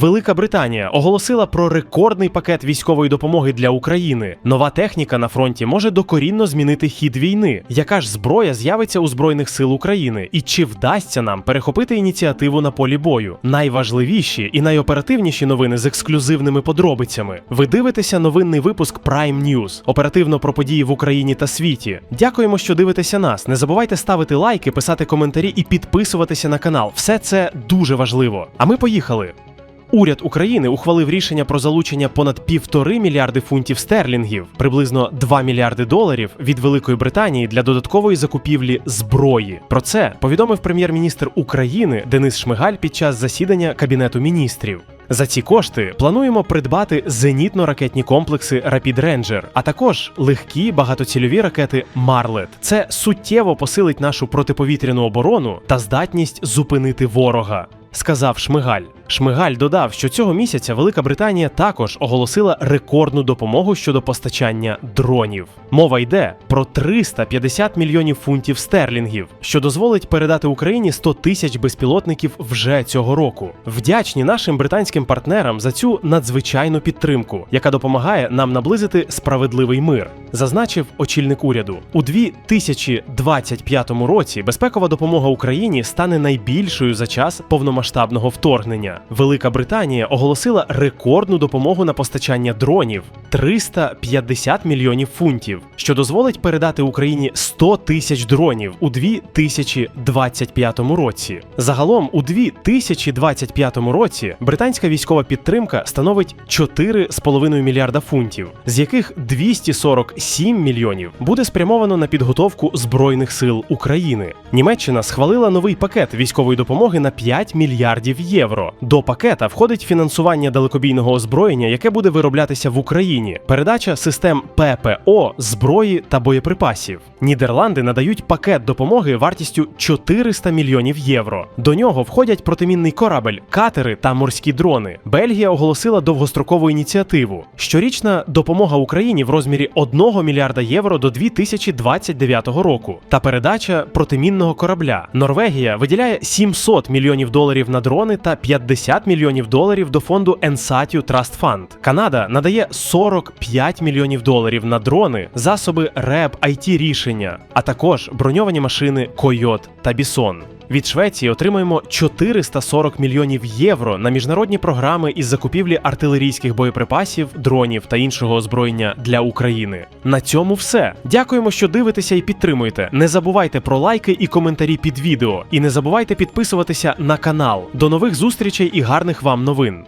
Велика Британія оголосила про рекордний пакет військової допомоги для України. Нова техніка на фронті може докорінно змінити хід війни. Яка ж зброя з'явиться у збройних сил України? І чи вдасться нам перехопити ініціативу на полі бою? Найважливіші і найоперативніші новини з ексклюзивними подробицями. Ви дивитеся новинний випуск Prime News. оперативно про події в Україні та світі. Дякуємо, що дивитеся нас. Не забувайте ставити лайки, писати коментарі і підписуватися на канал. Все це дуже важливо. А ми поїхали. Уряд України ухвалив рішення про залучення понад півтори мільярди фунтів стерлінгів, приблизно 2 мільярди доларів від Великої Британії для додаткової закупівлі зброї. Про це повідомив прем'єр-міністр України Денис Шмигаль під час засідання Кабінету міністрів. За ці кошти плануємо придбати зенітно-ракетні комплекси Rapid Ranger, а також легкі багатоцільові ракети Marlet. Це суттєво посилить нашу протиповітряну оборону та здатність зупинити ворога. Сказав Шмигаль. Шмигаль додав, що цього місяця Велика Британія також оголосила рекордну допомогу щодо постачання дронів. Мова йде про 350 мільйонів фунтів стерлінгів, що дозволить передати Україні 100 тисяч безпілотників вже цього року. Вдячні нашим британським партнерам за цю надзвичайну підтримку, яка допомагає нам наблизити справедливий мир, зазначив очільник уряду. У 2025 році безпекова допомога Україні стане найбільшою за час повномасштабного вторгнення. Велика Британія оголосила рекордну допомогу на постачання дронів 350 мільйонів фунтів, що дозволить передати Україні 100 тисяч дронів у 2025 році. Загалом у 2025 році британська військова підтримка становить 4,5 мільярда фунтів, з яких 247 мільйонів буде спрямовано на підготовку збройних сил України. Німеччина схвалила новий пакет військової допомоги на 5 мільярдів євро. До пакета входить фінансування далекобійного озброєння, яке буде вироблятися в Україні, передача систем ППО, зброї та боєприпасів. Нідерланди надають пакет допомоги вартістю 400 мільйонів євро. До нього входять протимінний корабель, катери та морські дрони. Бельгія оголосила довгострокову ініціативу. Щорічна допомога Україні в розмірі 1 мільярда євро до 2029 року та передача протимінного корабля. Норвегія виділяє 700 мільйонів доларів на дрони та 50 мільйонів доларів до фонду Ensatio Trust Fund. Канада надає 45 мільйонів доларів на дрони, засоби РЕБ, IT рішення, а також броньовані машини Койот та Бісон. Від Швеції отримаємо 440 мільйонів євро на міжнародні програми із закупівлі артилерійських боєприпасів, дронів та іншого озброєння для України. На цьому все. Дякуємо, що дивитеся і підтримуєте. Не забувайте про лайки і коментарі під відео. І не забувайте підписуватися на канал. До нових зустрічей і гарних вам новин.